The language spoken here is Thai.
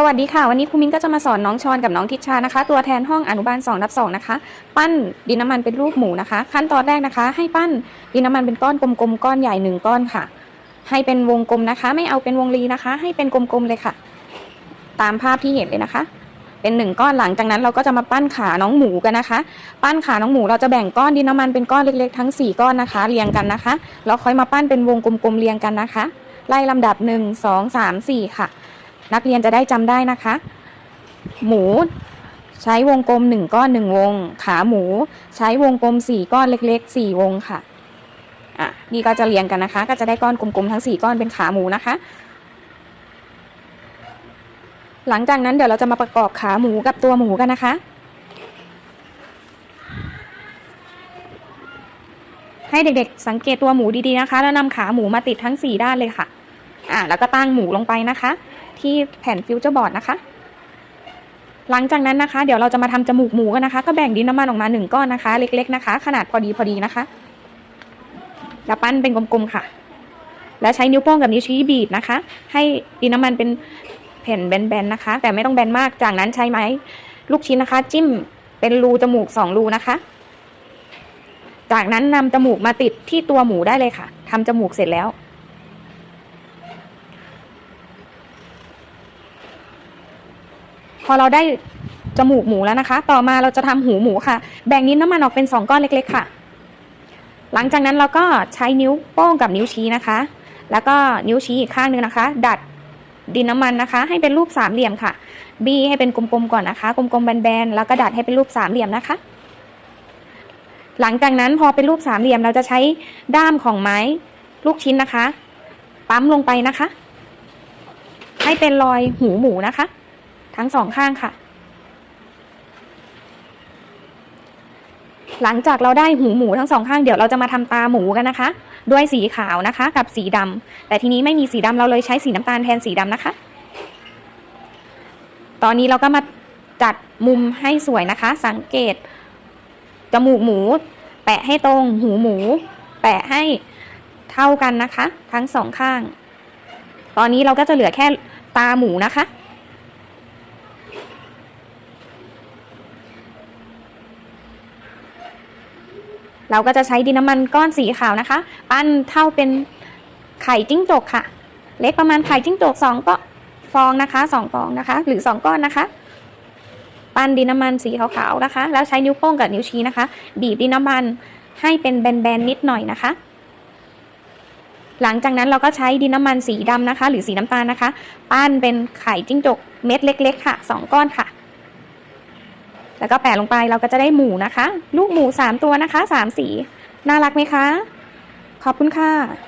สวัสดีค่ะ วันนี้ครูมิ้นก็จะมาสอนน้องชอนกับน้องทิชชานะคะ ตัวแทนห้องอนุบาล2รับ2นะคะ ปั้นดินน้ำมันเป็นรูปหมูนะคะ ขั้นตอนแรกนะคะ ให้ปั้นดินน้ำมันเป็นก้อนกลมๆก้อนใหญ่หนึ่งก้อนค่ะ ให้เป็นวงกลมนะคะ ไม่เอาเป็นวงรีนะคะ ให้เป็นกลมๆเลยค่ะ ตามภาพที่เห็นเลยนะคะ เป็นหนึ่งก้อนหลังจากนั้นเราก็จะมาปั้นขาน้องหมูกันนะคะ ปั้นขาน้องหมูเราจะแบ่งก้อนดินน้ำมันเป็นก้อนเล็กๆทั้งสี่ก้อนนะคะ เรียงกันนะคะแล้วค่อยมาปั้นเป็นวงกลมๆเรียงกันนะคะ ไล่ลำดับหนึ่งสองสามสี่ค่ะ นักเรียนจะได้จำได้นะคะ หมูใช้วงกลมหนึ่งก้อนหนึ่งวง ขาหมู ใช้วงกลมสี่ก้อนเล็กๆสี่วงค่ะอะนี่ก็จะเรียงกันนะคะ ก็จะได้ก้อนกลมๆทั้งสี่ก้อนเป็นขาหมูนะคะ หลังจากนั้นเดี๋ยวเราจะมาประกอบขาหมูกับตัวหมูกันนะคะ ให้เด็กๆ สังเกตตัวหมูดีๆนะคะ แล้วนำขาหมูมาติดทั้งสี่ด้านเลยค่ะอะแล้วก็ตั้งหมูลงไปนะคะ ที่แผ่นฟิวเจอร์บอร์ดนะคะ หลังจากนั้นนะคะ เดี๋ยวเราจะมาทำจมูกหมูกันนะคะ ก็แบ่งดินน้ำมันออกมาหนึ่งก้อนนะคะ เล็ก ๆนะคะ ขนาดพอดีพอดีนะคะแล้วปั้นเป็นกลมๆค่ะ แล้วใช้นิ้วโป้งกับนิ้วชี้บีบนะคะ ให้ดินน้ำมันเป็นแผ่นแบนๆนะคะ แต่ไม่ต้องแบนมาก จากนั้นใช้ไม้ลูกชิ้นนะคะ จิ้มเป็นรูจมูกสองรูนะคะ จากนั้นนำจมูกมาติดที่ตัวหมูได้เลยค่ะทำจมูกเสร็จแล้ว พอเราได้จมูกหมูแล้วนะคะ ต่อมาเราจะทำหูหมูค่ะ แบ่งนิ้วน้ำมันออกเป็นสองก้อนเล็ก ๆ ค่ะ หลังจากนั้นเราก็ใช้นิ้วโป้งกับนิ้วชี้นะคะ แล้วก็นิ้วชี้อีกข้างหนึงนะคะ ดัดดินน้ำมันนะคะ ให้เป็นรูปสามเหลี่ยมค่ะ บี้ให้เป็นกลมๆก่อนนะคะ กลมๆแบนๆแล้วก็ดัดให้เป็นรูปสามเหลี่ยมนะคะ หลังจากนั้นพอเป็นรูปสามเหลี่ยมเราจะใช้ด้ามของไม้ลูกชิ้นนะคะ ปั๊มลงไปนะคะ ให้เป็นรอยหูหมูนะคะ ทั้งสองข้างค่ะ หลังจากเราได้หูหมูทั้งสองข้างเดี๋ยวเราจะมาทำตาหมูกันนะคะ ด้วยสีขาวนะคะ กับสีดำแต่ทีนี้ไม่มีสีดำเราเลยใช้สีน้ำตาลแทนสีดำนะคะ ตอนนี้เราก็มาจัดมุมให้สวยนะคะ สังเกตจมูกหมู แปะให้ตรงหูหมู แปะให้เท่ากันนะคะ ทั้งสองข้าง ตอนนี้เราก็จะเหลือแค่ตาหมูนะคะ เราก็จะใช้ดินน้ำมันก้อนสีขาวนะคะ ปั้นเท่าเป็นไข่จิ้งจกค่ะ เล็กประมาณไข่จิ้งจกสองก็ฟองนะคะสองฟองนะคะ หรือสองก้อนนะคะ ปั้นดินน้ำมันสีขาวๆนะคะ แล้วใช้นิ้วโป้งกับนิ้วชี้นะคะ บีบดินน้ำมันให้เป็นแบนๆนิดหน่อยนะคะ หลังจากนั้นเราก็ใช้ดินน้ำมันสีดำนะคะ หรือสีน้ำตาลนะคะ ปั้นเป็นไข่จิ้งจกเม็ดเล็ก ๆ ค่ะสองก้อนค่ะ แล้วก็แปะลงไปเราก็จะได้หมูนะคะ ลูกหมูสามตัวนะคะสามสี น่ารักไหมคะ ขอบคุณค่ะ